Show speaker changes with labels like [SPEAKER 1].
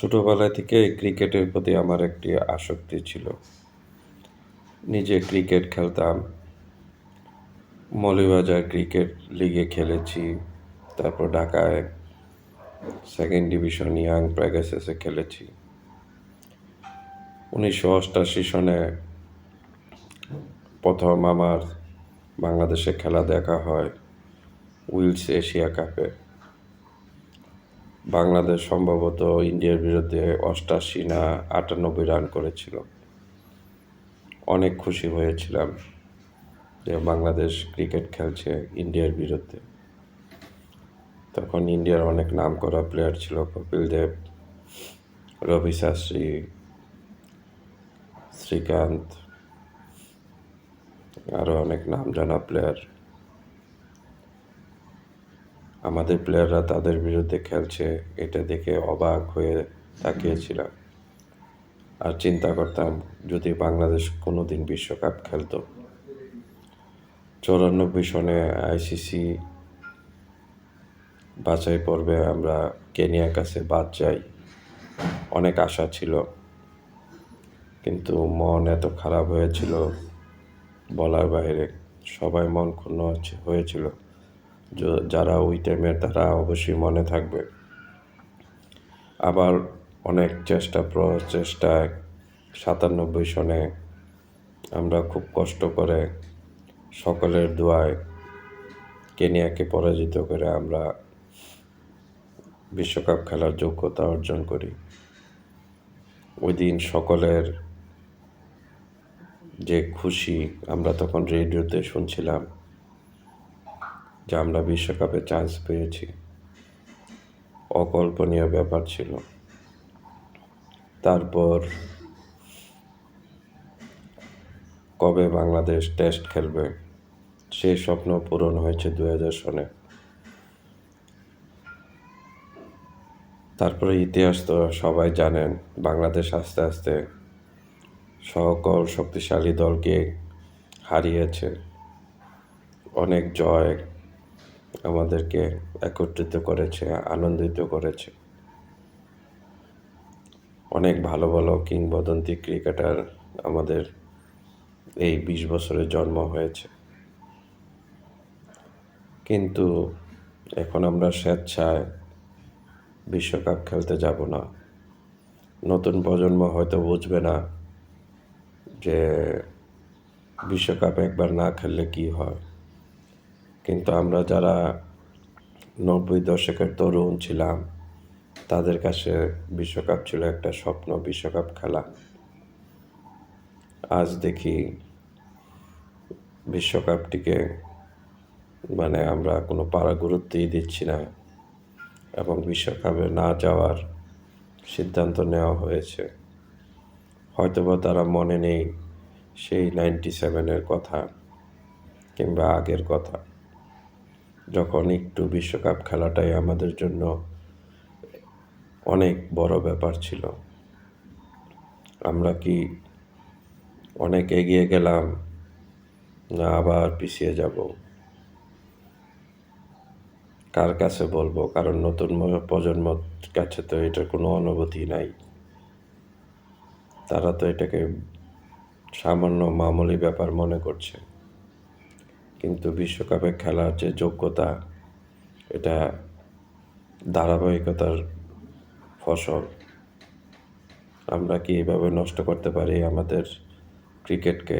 [SPEAKER 1] ছোটোবেলা থেকে ক্রিকেটের প্রতি আমার একটি আসক্তি ছিল। নিজে ক্রিকেট খেলতাম। মৌলভীবাজার ক্রিকেট লিগে খেলেছি। তারপর ঢাকায় সেকেন্ড ডিভিশন ইয়াং প্রাইগেসেসে খেলেছি। উনিশশো অষ্টাশি সনে প্রথম আমার বাংলাদেশে খেলা দেখা হয় উইলস এশিয়া কাপে। বাংলাদেশ সম্ভবত ইন্ডিয়ার বিরুদ্ধে অষ্টাশি না আটানব্বই রান করেছিল। অনেক খুশি হয়েছিলাম যে বাংলাদেশ ক্রিকেট খেলছে ইন্ডিয়ার বিরুদ্ধে। তখন ইন্ডিয়ার অনেক নাম করা প্লেয়ার ছিল, কপিল দেব, রবি শাস্ত্রী, শ্রীকান্ত আরও অনেক নাম জানা প্লেয়ার আমাদের প্লেয়াররা তাদের বিরুদ্ধে খেলছে, এটা দেখে অবাক হয়ে তাকিয়েছিলাম। আর চিন্তা করতাম, যদি বাংলাদেশ কোনো দিন বিশ্বকাপ খেলতো। চৌরানব্বই সনে আইসিসি বাছাই পর্বে আমরা কেনিয়ার কাছে বাদ যাই। অনেক আশা ছিল, কিন্তু মন এত খারাপ হয়েছিল, বলার বাইরে সবাই মন ক্ষুণ্ণ হয়েছিল। যারা ওই টাইমের তারা অবশ্যই মনে থাকবে। আবার অনেক চেষ্টা প্রচেষ্টায় সাতানব্বই সনে আমরা খুব কষ্ট করে সকলের দোয়ায় কেনিয়াকে পরাজিত করে আমরা বিশ্বকাপ খেলার যোগ্যতা অর্জন করি। ওই দিন সকলের যে খুশি আমরা তখন রেডিওতে শুনছিলাম। যে আমরা বিশ্বকাপে চান্স পেয়েছি। অকল্পনীয় ব্যাপার ছিল। তারপর কবে বাংলাদেশ টেস্ট খেলবে সেই স্বপ্ন পূরণ হয়েছে দু হাজার সনে। তারপরে ইতিহাস তো সবাই জানেন, বাংলাদেশ আস্তে আস্তে সকল শক্তিশালী দলকে হারিয়েছে। অনেক জয় আমাদেরকে একত্রিত করেছে, আনন্দিত করেছে। অনেক ভালো ভালো কিংবদন্তি ক্রিকেটার আমাদের এই বিশ বছরে জন্ম হয়েছে। কিন্তু এখন আমরা স্বেচ্ছায় বিশ্বকাপ খেলতে যাব না। নতুন প্রজন্ম হয়তো বুঝবে না যে বিশ্বকাপ একবার না খেললে কি হয়। কিন্তু আমরা যারা নব্বই দশকের তরুণ ছিলাম, তাদের কাছে বিশ্বকাপ ছিল একটা স্বপ্ন, বিশ্বকাপ খেলা। আজ দেখি বিশ্বকাপটিকে মানে আমরা কোনো পাড়া গুরুত্বই দিচ্ছি না এবং বিশ্বকাপে না যাওয়ার সিদ্ধান্ত নেওয়া হয়েছে। হয়তোবা তারা মনে নেই সেই নাইনটি সেভেনের কথা কিংবা আগের কথা। যখন একটু বিশ্বকাপ খেলাটাই আমাদের জন্য অনেক বড় ব্যাপার ছিল। আমরা কি অনেক এগিয়ে গেলাম না আবার পিছিয়ে যাব? কার কাছে বলব? কারণ নতুন প্রজন্মর কাছে তো এটার কোনো অনুভূতি নাই। তারা তো এটাকে সামান্য মামুলি ব্যাপার মনে করছে। কিন্তু বিশ্বকাপে খেলার যে যোগ্যতা, এটা ধারাবাহিকতার ফসল। আমরা কি এভাবে নষ্ট করতে পারি আমাদের ক্রিকেটকে